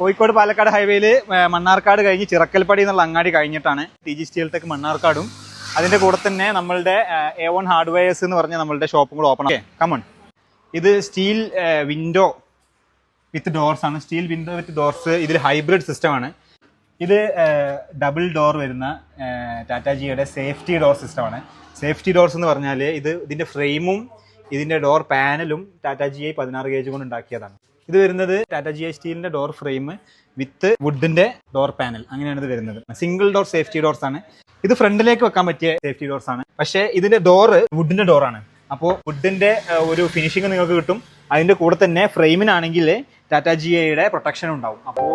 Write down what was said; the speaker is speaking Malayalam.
കോഴിക്കോട് പാലക്കാട് ഹൈവേയിൽ മണ്ണാർക്കാട് കഴിഞ്ഞ് ചിറക്കൽപ്പടി എന്നുള്ള അങ്ങാടി കഴിഞ്ഞിട്ടാണ് ടി ജി സ്റ്റീൽ ടെക് മണ്ണാർക്കാടും. അതിന്റെ കൂടെ തന്നെ നമ്മളുടെ എ വൺ ഹാർഡ്വെയർസ് എന്ന് പറഞ്ഞ നമ്മളുടെ ഷോപ്പും കൂടെ ഓപ്പൺ ആണ് കമൺ ഇത് സ്റ്റീൽ വിൻഡോ വിത്ത് ഡോർസ് ആണ്. സ്റ്റീൽ വിൻഡോ വിത്ത് ഡോർസ് ഇതിൽ ഹൈബ്രിഡ് സിസ്റ്റം ആണ്. ഇത് ഡബിൾ ഡോർ വരുന്ന ടാറ്റ ജിയുടെ സേഫ്റ്റി ഡോർ സിസ്റ്റമാണ് സേഫ്റ്റി ഡോർസ് എന്ന് പറഞ്ഞാൽ ഇത് ഇതിന്റെ ഫ്രെയിമും ഇതിന്റെ ഡോർ പാനലും ടാറ്റ ജി ഐ പതിനാറ് ഗേജ് കൊണ്ട് ഉണ്ടാക്കിയതാണ്. ഇത് വരുന്നത് ടാറ്റ ജി എസ് സ്റ്റീലിന്റെ ഡോർ ഫ്രെയിം വിത്ത് വുഡിന്റെ ഡോർ പാനൽ അങ്ങനെയാണ് ഇത് വരുന്നത്. സിംഗിൾ ഡോർ സേഫ്റ്റി ഡോർസ് ആണ്. ഇത് ഫ്രണ്ടിലേക്ക് വെക്കാൻ പറ്റിയ സേഫ്റ്റി ഡോർസ് ആണ്. പക്ഷേ ഇതിന്റെ ഡോറ് വുഡിന്റെ ആണ്. അപ്പോൾ വുഡിന്റെ ഒരു ഫിനിഷിംഗ് നിങ്ങൾക്ക് കിട്ടും. അതിന്റെ കൂടെ തന്നെ ഫ്രെയിമിനാണെങ്കിൽ ടാറ്റ ജി ഐയുടെ പ്രൊട്ടക്ഷൻ ഉണ്ടാവും. അപ്പോൾ